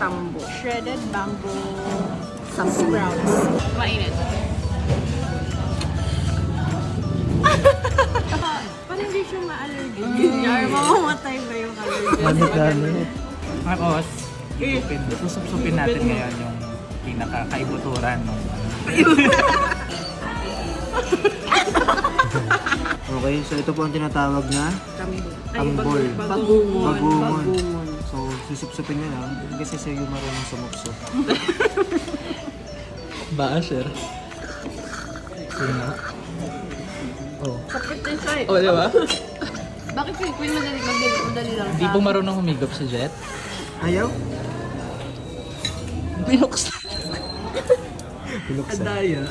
tambo. Shredded bamboo Sampu. sprouts. Mainit. Parang hindi siya ma-allergic. Mm. Mamamatay ba yung allergic? Manigani. Marcos, isupin, eh. susupsupin natin ngayon yung pinakakaibuturan nung Okay, so ito po ang tinatawag na Tambol. Ay, Tambol. Bagungon. Bagungon. Bagungon susupsupin nyo lang. Kasi siya yung marunong sumupsup. Ba, sir? Oh. Kapit din siya eh. Oh, di ba? Bakit yung queen madali, madali, madali lang Hindi po marunong humigop sa jet. Ayaw? Binuksan. Pinuksan. Adaya.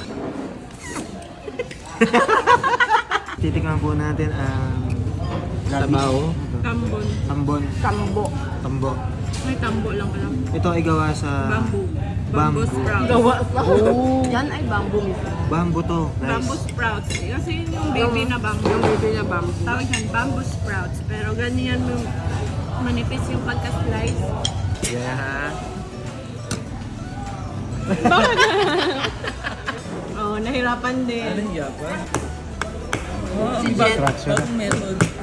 Titikman po natin ang gabi. Sabaw. Tambon. Tambon. Tambo. Tambo. May tambo lang pala. Ito ay gawa sa... Bamboo. Bamboo. Bamboo sprouts. Oh. Yan ay bamboo mismo. Bamboo to, guys. Bamboo sprouts. Eh, Kasi yun yung baby na bamboo. Yung baby na bamboo. Tawag yan, bamboo sprouts. Pero ganyan yung manipis yung pagka-slice. Yeah. Oo, oh, nahirapan din. Nahiya pa. Si Jet. Bagong method.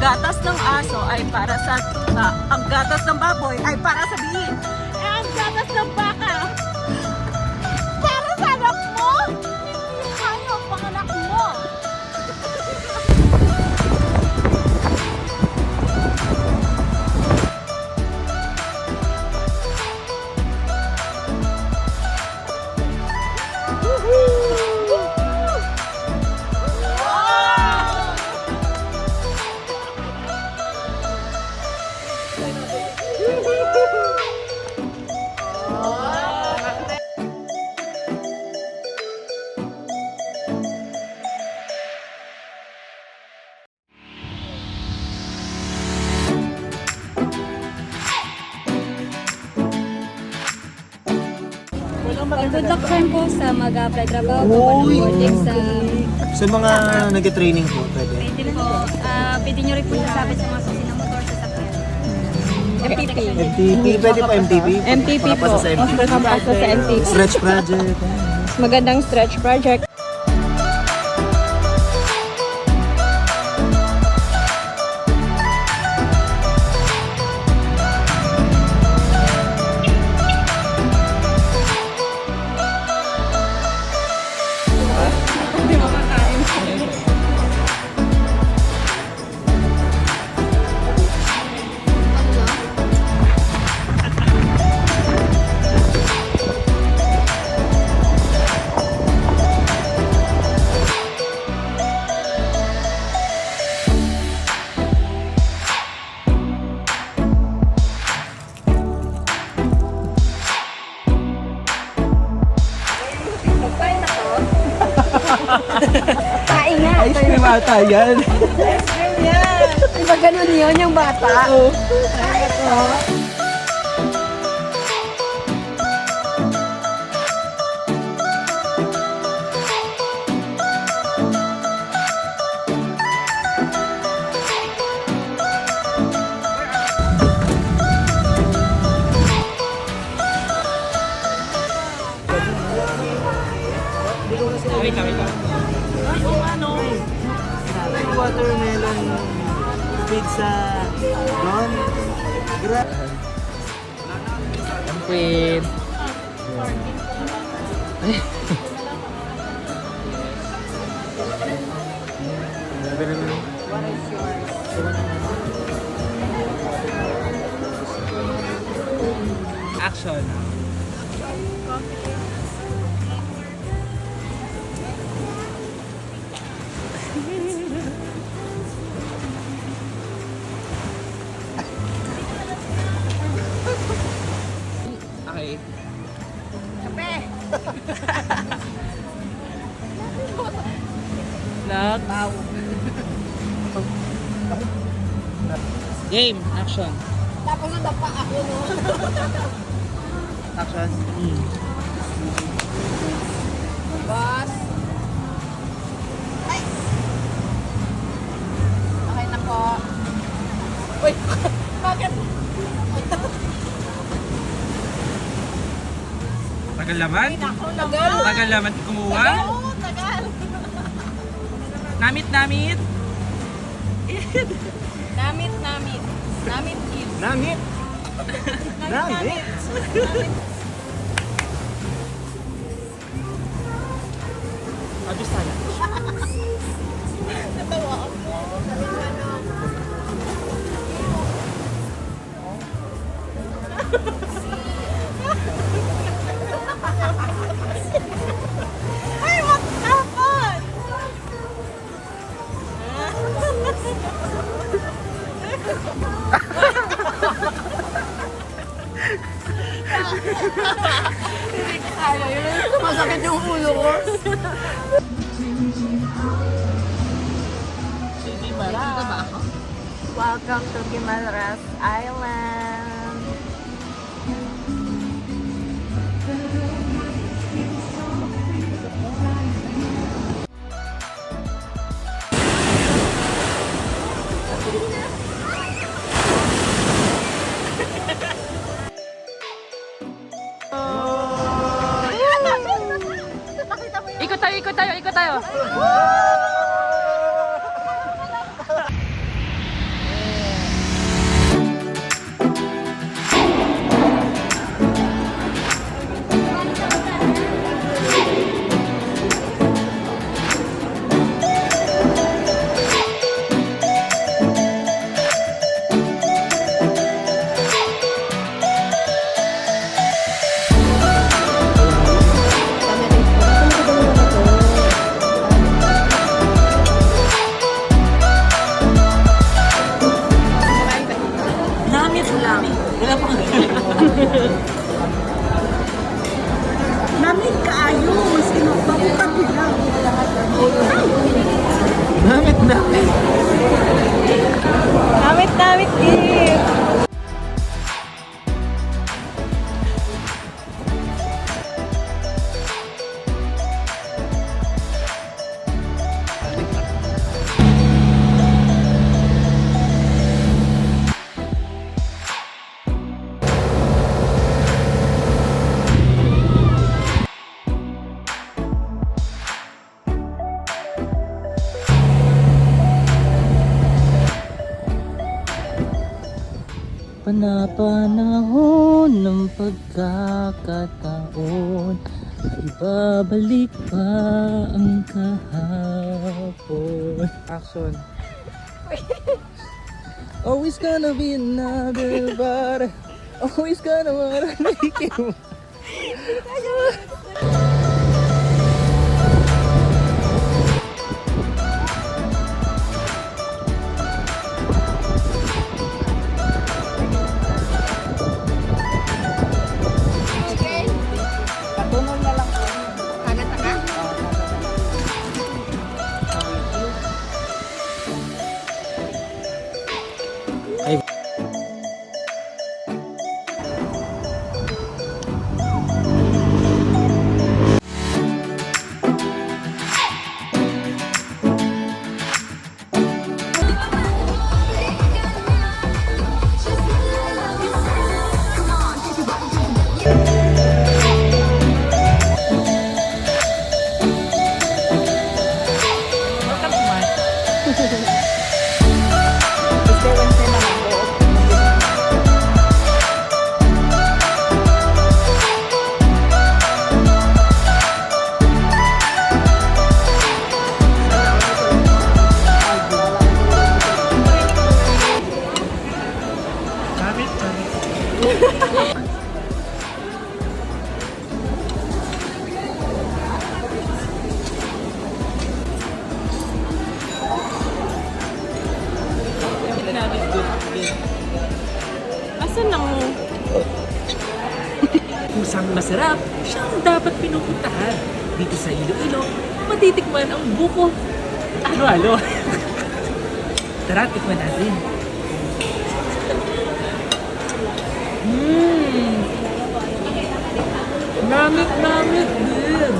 Gatas, ng aso ay para sa tuta. Ang gatas ng baboy ay para sa bihin. Ang gatas ng baka Introduction po sa mag-apply trabaho po, pag-boarding sa Sa mga nag-training po, pwede. pwede po, ah pwede nyo rin po sasabit sa mga susi ng motor sa sakyan. MPP. MTP, pwede po MTP? MTP po. Makapasa sa MTP. Sa MTP. Stretch project. Magandang stretch project. Ice cream ata yan. Di ba ganun yun yung bata? Oo. Wait Ang Game. Action. Tapos nadapa ako, no? Action. Mm. Boss. Ay! Okay na po. Uy! Bakit? Tagal naman. Ako naman. Tagal naman kumuha. Oo, tagal. Namit, namit. Namit, namit. Namit kids. Namit! Namit! Abis tayo. Ko. Welcome to Guimaras Island. Tayo, ikot tayo, ikot tayo. Panapanahon ng pagkakataon. Ibabalik pa ang kahapon. Action. Always gonna be another but Always gonna wanna make you masarap, siyang dapat pinupuntahan. Dito sa Iloilo, matitikman ang buko. Halo-halo. Tara, tikman natin. Mmm! Namit-namit din!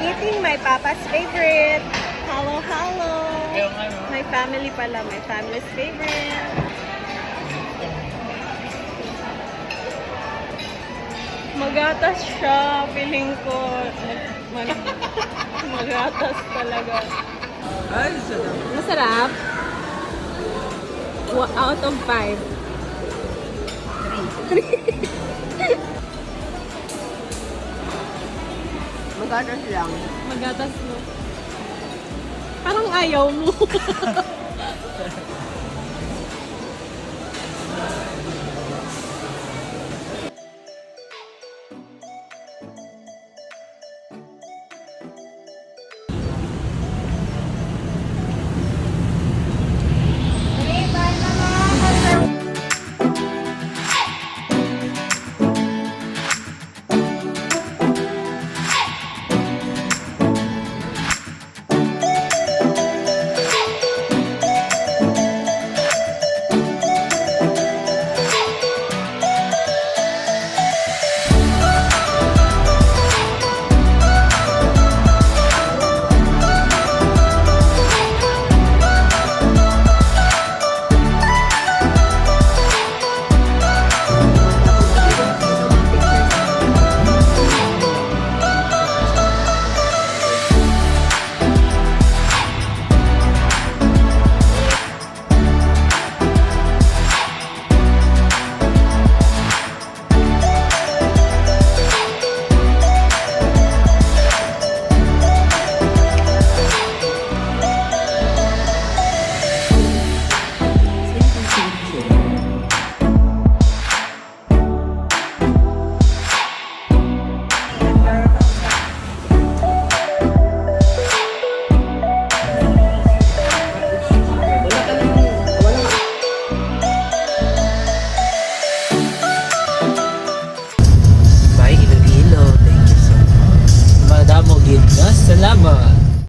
Eating my papa's favorite. Hello, hello. My family pala, my family's favorite. Magatas siya, feeling ko. Mag, magatas talaga. Ay, sarap. Masarap. Wa- Out of five. Magatas lang. Magatas mo. Parang ayaw mo.